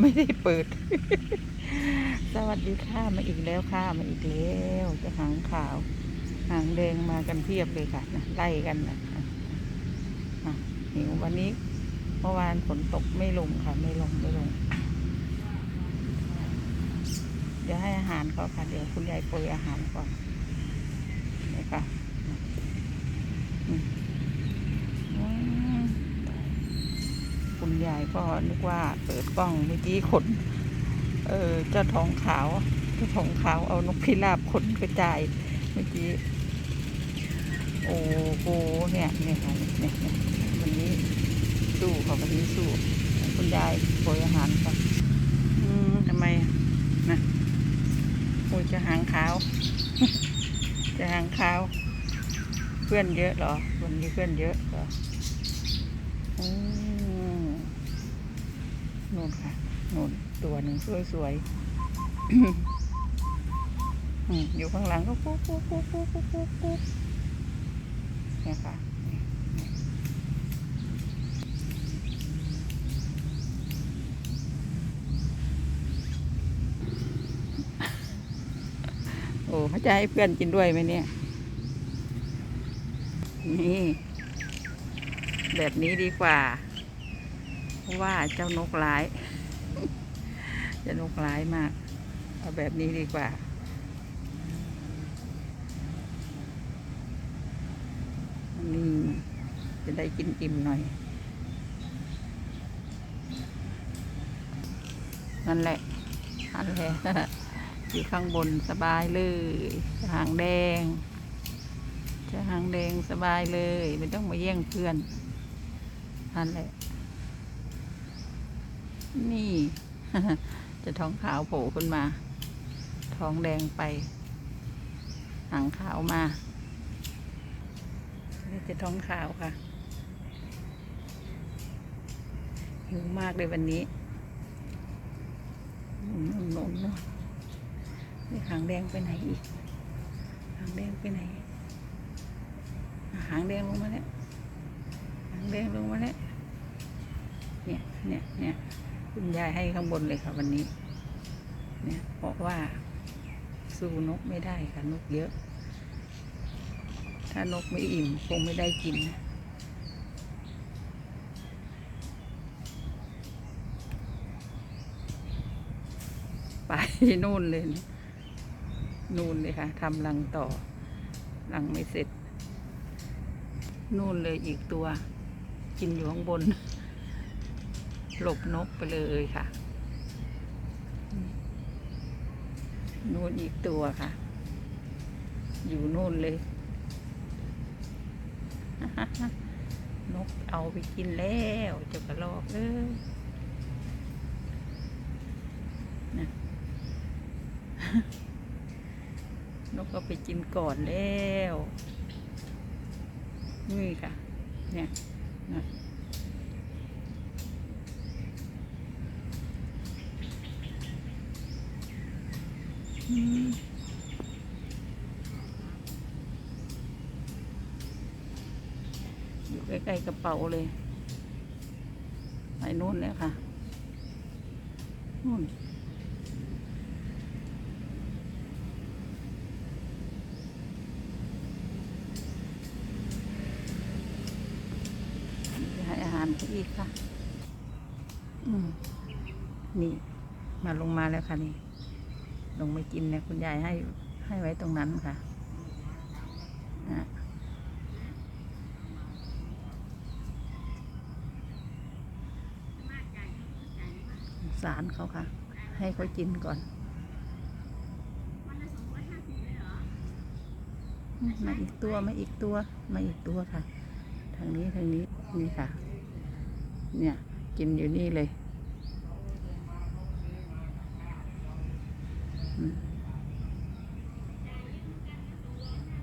ไม่ได้เปิด สวัสดีค่ะมาอีกแล้วค่ะมาอีกแล้วจะหางขาว หางแดงมากันเพียบเลยค่ะนะไล่กันนะอะอะหิววันนี้เมื่อวานฝนตกไม่ลงค่ะ ไม่ลงไม่ลง เดี๋ยวให้อาหารเขาค่ะ เดี๋ยวคุณยายโปรยอาหารก่อนค่ะอืมอืมคุณยายก็นึกว่าเปิดกล้องเมื่อกี้ขน เออเจ้าทองขาวเจ้าทองขาวเอานกพิราบขนกระจายเมื่อกี้ โอ้โหเนี่ยเนี่ยค่ะเนี่ยเนี่ยวันนี้สู้ค่ะวันนี้สู้ คุณยายโปรยอาหารก่อนอืมทำไมนะโอ้ยจะหางขาว จะหางขาว เพื่อนเยอะเหรอวันนี้เพื่อนเยอะเหรออืม นู่นค่ะนู่นตัวหนึ่งสวยๆอืมอยู่ข้างหลังก็ปุ๊บปุ๊บปุ๊บปุ๊บปุ๊บปุ๊บปุ๊บเนี่ยค่ะโอ้เขาจะให้เพื่อนกินด้วยไหมเนี่ย นี่ แบบนี้ดีกว่า เพราะว่าเจ้านกร้าย เจ้านกร้ายมาก เอาแบบนี้ดีกว่า นี่จะได้กินอิ่มหน่อย นั่นแหละนั่นแหละอยู่ข้างบนสบายเลยหางแดงจะหางแดงสบายเลย ไม่ต้องมาแย่งเพื่อนนั่นแหละ นี่ จะท้องขาวโผล่ขึ้นมา ท้องแดงไป หางขาวมานี่จะท้องขาวค่ะ หิวมากเลยวันนี้นนนนนนี่หางแดงไปไหนอีก หางแดงไปไหน หางแดงลงมาแล้ว หางแดงลงมาแล้ว เนี่ย เนี่ย เนี่ย คุณยายให้ข้างบนเลยค่ะวันนี้ เนี่ยเพราะว่าสู้นกไม่ได้ค่ะนกเยอะ ถ้านกไม่อิ่มคงไม่ได้กินนะไปนู่นเลยนะนู่นเลยค่ะทำรังต่อ รังไม่เสร็จ นู่นเลยอีกตัว กินอยู่ข้างบน หลบนกไปเลยค่ะ นู่นอีกตัวค่ะ อยู่นู่นเลย นกเอาไปกินแล้วเจ้ากระรอกเอ้ยนะนกก็ไปกินก่อนแล้ว นี่ค่ะ เนี่ยนะ อยู่ใกล้ๆกระเป๋าเลยไปนู่นแล้วค่ะนู่นให้อาหารเขาอีกค่ะ อืมนี่ มาลงมาแล้วค่ะนี่ ลงไปกินเนี่ยคุณยายให้ให้ไว้ตรงนั้นค่ะอะสารเขาค่ะ ให้เขากินก่อนมาอีกตัวมาอีกตัวมาอีกตัวค่ะ ทางนี้ทางนี้นี่ค่ะ เนี่ยกินอยู่นี่เลย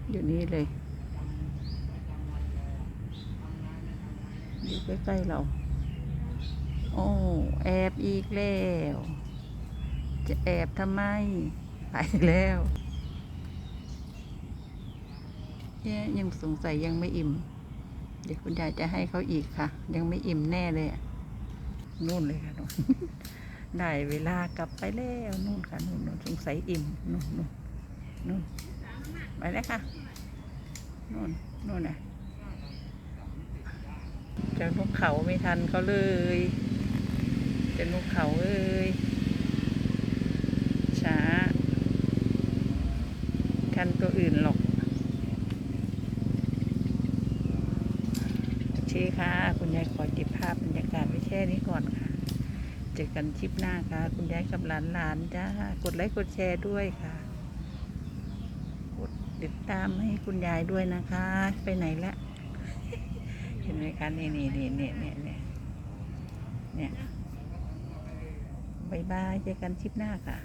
อยู่นี่เลย อยู่ใกล้ ๆ เรา โอ้แอบอีกแล้ว จะแอบทำไม ไปแล้วเอ๊ะยังสงสัยยังไม่อิ่ม เดี๋ยวคุณยายจะให้เขาอีกค่ะ ยังไม่อิ่มแน่เลยนู่นเลยค่ะนู่น ได้เวลากลับไปแล้วนู่นค่ะนู่นนู่นสงสัยอิ่มนู่นนู่นนู่นไปแล้วค่ะนู่นนู่นน่ะเจ้านกเขาไม่ทันเขาเลยเจ้านกเขาเอ้ยช้าทันตัวอื่นหรอกโอเคค่ะ คุณยายขอเก็บภาพบรรยากาศไว้แค่นี้ก่อนค่ะ อกันคลิปหน้าค่ะ คุณยายกับหลานหลานจ้ากดไลค์กดแชร์ด้วยค่ะกดติดตามให้คุณยายด้วยนะคะ ไปไหนละเห็นไหมคะนี่นี่นี่นี่นี่นี่เนี่ยบายบายเจอกันคลิปหน้าค่ะ